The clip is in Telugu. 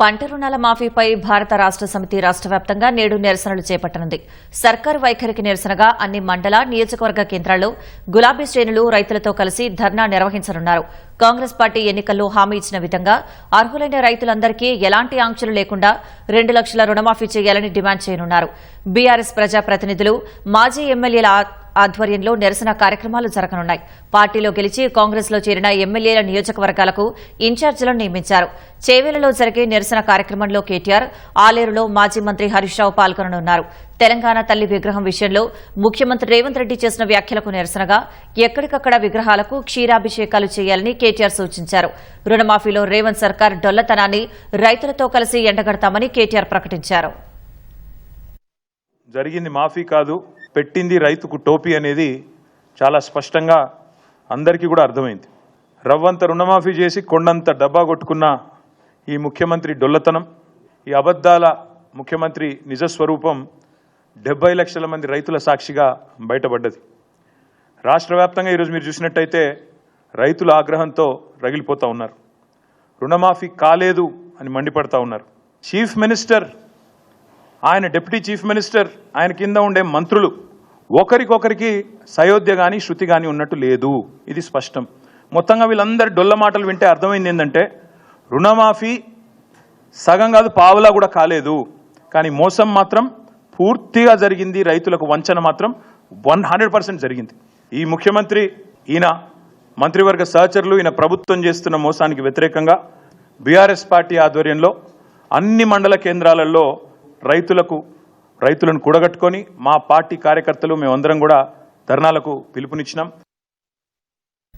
పంట రుణాల మాఫీపై భారత రాష్ట సమితి రాష్ట వ్యాప్తంగా నేడు నిరసనలు చేపట్టనుంది. సర్కారు వైఖరికి నిరసనగా అన్ని మండల నియోజకవర్గ కేంద్రాల్లో గులాబీ శ్రేణులు రైతులతో కలిసి ధర్నా నిర్వహించనున్నారు. కాంగ్రెస్ పార్టీ ఎన్నికల్లో హామీ ఇచ్చిన విధంగా అర్హులైన రైతులందరికీ ఎలాంటి ఆంక్షలు లేకుండా రెండు లక్షల రుణమాఫీ చేయాలని డిమాండ్ చేయనున్నారు. బీఆర్ఎస్ ప్రజాప్రతినిధులు మాజీ ఎమ్మెల్యేల ఆధ్వర్యంలో నిరసన కార్యక్రమాలు జరగనున్నాయి. పార్టీలో గెలిచి కాంగ్రెస్లో చేరిన ఎమ్మెల్యేల నియోజకవర్గాలకు ఇన్ఛార్జీలను నియమించారు. చేవేలలో జరిగే నిరసన కార్యక్రమంలో కేటీఆర్ ఆలేరులో మాజీ మంత్రి హరీష్ రావు పాల్గొననున్నారు. తెలంగాణ తల్లి విగ్రహం విషయంలో ముఖ్యమంత్రి రేవంత్ రెడ్డి చేసిన వ్యాఖ్యలకు నిరసనగా ఎక్కడికక్కడ విగ్రహాలకు క్షీరాభిషేకాలు చేయాలని కేటీఆర్ సూచించారు. రుణమాఫీలో రేవంత్ సర్కార్ డొల్లతనాన్ని రైతులతో కలిసి ఎండగడతామని కేటీఆర్ ప్రకటించారు. జరిగింది మాఫీ కాదు. పెట్టింది రైతుకు టోపీ అనేది చాలా స్పష్టంగా అందరికీ కూడా అర్థమైంది. రవ్వంత రుణమాఫీ చేసి కొండంత డబ్బా కొట్టుకున్న ఈ ముఖ్యమంత్రి డొల్లతనం ఈ అబద్ధాల ముఖ్యమంత్రి నిజస్వరూపం డెబ్బై లక్షల మంది రైతుల సాక్షిగా బయటపడ్డది. రాష్ట్ర వ్యాప్తంగా ఈరోజు మీరు చూసినట్టయితే రైతుల ఆగ్రహంతో రగిలిపోతూ ఉన్నారు. రుణమాఫీ కాలేదు అని మండిపడతా ఉన్నారు. చీఫ్ మినిస్టర్ ఆయన డిప్యూటీ చీఫ్ మినిస్టర్ ఆయన కింద ఉండే మంత్రులు ఒకరికొకరికి సయోధ్య కానీ శృతి కానీ ఉన్నట్టు లేదు. ఇది స్పష్టం. మొత్తంగా వీళ్ళందరి డొల్ల మాటలు వింటే అర్థమైంది ఏంటంటే రుణమాఫీ సగం కాదు పావులా కూడా కాలేదు. కానీ మోసం మాత్రం పూర్తిగా జరిగింది. రైతులకు వంచన మాత్రం వన్ హండ్రెడ్ పర్సెంట్ జరిగింది. ఈ ముఖ్యమంత్రి ఈయన మంత్రివర్గ సహచరులు ఈయన ప్రభుత్వం చేస్తున్న మోసానికి వ్యతిరేకంగా బీఆర్ఎస్ పార్టీ ఆధ్వర్యంలో అన్ని మండల కేంద్రాలలో రైతులకు రైతులను కూడగట్టుకొని మా పార్టీ కార్యకర్తలు మేమందరం కూడా ధర్నాలకు పిలుపునిచ్చినాం.